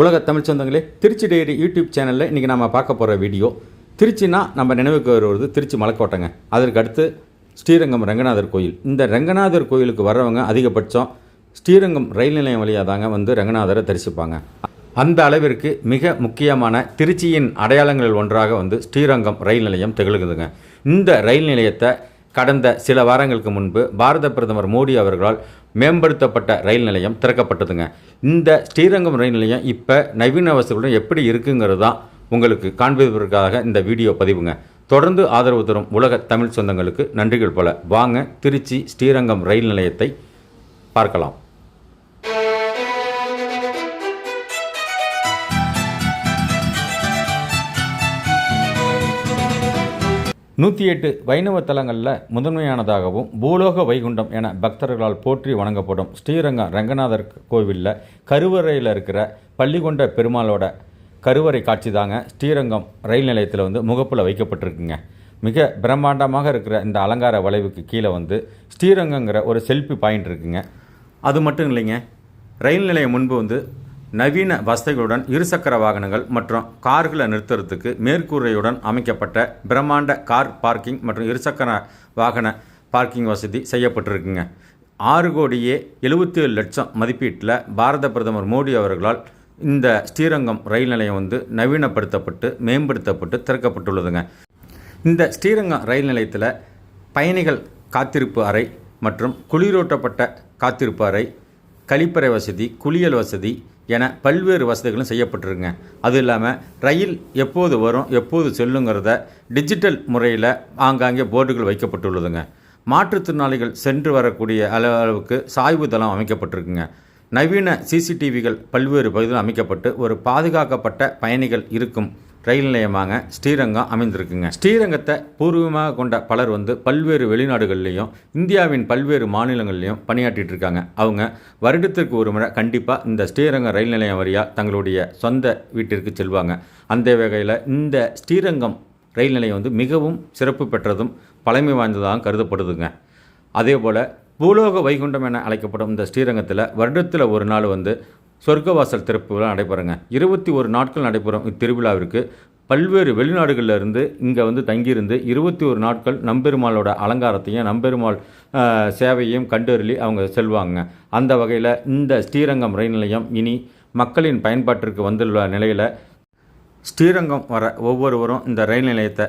உலக தமிழ் சொந்தங்களே Trichy dairy YouTube சேனலில் இன்றைக்கி நம்ம பார்க்க போகிற வீடியோ திருச்சினா நம்ம நினைவுக்கு வருவது திருச்சி மலைக்கோட்டைங்க. அதற்கு அடுத்து ஸ்ரீரங்கம் ரங்கநாதர் கோயில். இந்த ரங்கநாதர் கோயிலுக்கு வர்றவங்க அதிகபட்சம் ஸ்ரீரங்கம் ரயில் நிலையம் வழியாக தாங்க வந்து ரங்கநாதரை தரிசிப்பாங்க. அந்த அளவிற்கு மிக முக்கியமான திருச்சியின் அடையாளங்களில் ஒன்றாக வந்து ஸ்ரீரங்கம் ரயில் நிலையம் திகழ்குதுங்க. இந்த ரயில் நிலையத்தை கடந்த சில வாரங்களுக்கு முன்பு பாரத பிரதமர் மோடி அவர்களால் மேம்படுத்தப்பட்ட ரயில் நிலையம் திறக்கப்பட்டதுங்க. இந்த ஸ்ரீரங்கம் ரயில் நிலையம் இப்போ நவீன வசதிகளுடன் எப்படி இருக்குங்கிறது தான் உங்களுக்கு காண்பிப்பதற்காக இந்த வீடியோ பதிவுங்க. தொடர்ந்து ஆதரவு தரும் உலக தமிழ் சொந்தங்களுக்கு நன்றிகள் போல. வாங்க திருச்சி ஸ்ரீரங்கம் ரயில் நிலையத்தை பார்க்கலாம். நூற்றி எட்டு வைணவ தலங்களில் முதன்மையானதாகவும் பூலோக வைகுண்டம் என பக்தர்களால் போற்றி வணங்கப்படும் ஸ்ரீரங்கம் ரங்கநாதர் கோவிலில் கருவறையில் இருக்கிற பள்ளிகொண்ட பெருமாளோட கருவறை காட்சி தாங்க ஸ்ரீரங்கம் ரயில் நிலையத்தில் வந்து முகப்பில் வைக்கப்பட்டிருக்குங்க. மிக பிரம்மாண்டமாக இருக்கிற இந்த அலங்கார வளைவுக்கு கீழே வந்து ஸ்ரீரங்கங்கிற ஒரு செல்ஃபி பாயிண்ட் இருக்குங்க. அது மட்டும் இல்லைங்க. ரயில் நிலையம் முன்பு வந்து நவீன வசதிகளுடன் இருசக்கர வாகனங்கள் மற்றும் கார்களை நிறுத்துறதுக்கு மேற்கூரையுடன் அமைக்கப்பட்ட பிரம்மாண்ட கார் பார்க்கிங் மற்றும் இருசக்கர வாகன பார்க்கிங் வசதி செய்யப்பட்டிருக்குங்க. ஆறு கோடியே எழுபத்தி ஏழு லட்சம் மதிப்பீட்டில் பாரத பிரதமர் மோடி அவர்களால் இந்த ஸ்ரீரங்கம் ரயில் நிலையம் வந்து நவீனப்படுத்தப்பட்டு மேம்படுத்தப்பட்டு திறக்கப்பட்டுள்ளதுங்க. இந்த ஸ்ரீரங்கம் ரயில் நிலையத்தில் பயணிகள் காத்திருப்பு அறை மற்றும் குளிரூட்டப்பட்ட காத்திருப்பு அறை கழிப்பறை வசதி குளியல் வசதி என பல்வேறு வசதிகளும் செய்யப்பட்டிருக்குங்க. அது இல்லாமல் ரயில் எப்போது வரும் எப்போது செல்லுங்கிறத டிஜிட்டல் முறையில் ஆங்காங்கே போர்டுகள் வைக்கப்பட்டுள்ளதுங்க. மாற்றுத்திறனாளிகள் சென்று வரக்கூடிய அளவுக்கு சாய்வு தளம் அமைக்கப்பட்டிருக்குங்க. நவீன சிசிடிவிகள் பல்வேறு பகுதியில் அமைக்கப்பட்டு ஒரு பாதுகாக்கப்பட்ட பயணிகள் இருக்கும் ரயில் நிலையமாக ஸ்ரீரங்கம் அமைந்திருக்குங்க. ஸ்ரீரங்கத்தை பூர்வமாக கொண்ட பலர் வந்து பல்வேறு வெளிநாடுகள்லையும் இந்தியாவின் பல்வேறு மாநிலங்கள்லையும் பணியாற்றிட்டு இருக்காங்க அவங்க வருடத்திற்கு ஒரு முறை கண்டிப்பாக இந்த ஸ்ரீரங்கம் ரயில் நிலையம் வழியாக தங்களுடைய சொந்த வீட்டிற்கு செல்வாங்க. அந்த வகையில் இந்த ஸ்ரீரங்கம் ரயில் நிலையம் வந்து மிகவும் சிறப்பு பெற்றதும் பழமை வாய்ந்ததாகவும் கருதப்படுதுங்க. அதே போல் பூலோக வைகுண்டம் என அழைக்கப்படும் இந்த ஸ்ரீரங்கத்தில் வருடத்தில் ஒரு நாள் வந்து சொர்க்கவாசல் திறப்பு விழா நடைபெறுங்க. இருபத்தி ஒரு நாட்கள் நடைபெறும் இத்திருவிழாவிற்கு. பல்வேறு வெளிநாடுகளில் இருந்து இங்கே வந்து தங்கியிருந்து இருபத்தி ஒரு நாட்கள் நம்பெருமாளோட அலங்காரத்தையும் நம்பெருமாள் சேவையும் சேவையையும் கண்டறிலி அவங்க செல்வாங்க. அந்த வகையில் இந்த ஸ்ரீரங்கம் ரயில் நிலையம் இனி மக்களின் பயன்பாட்டிற்கு வந்துள்ள நிலையில் ஸ்ரீரங்கம் வர ஒவ்வொருவரும் இந்த ரயில் நிலையத்தை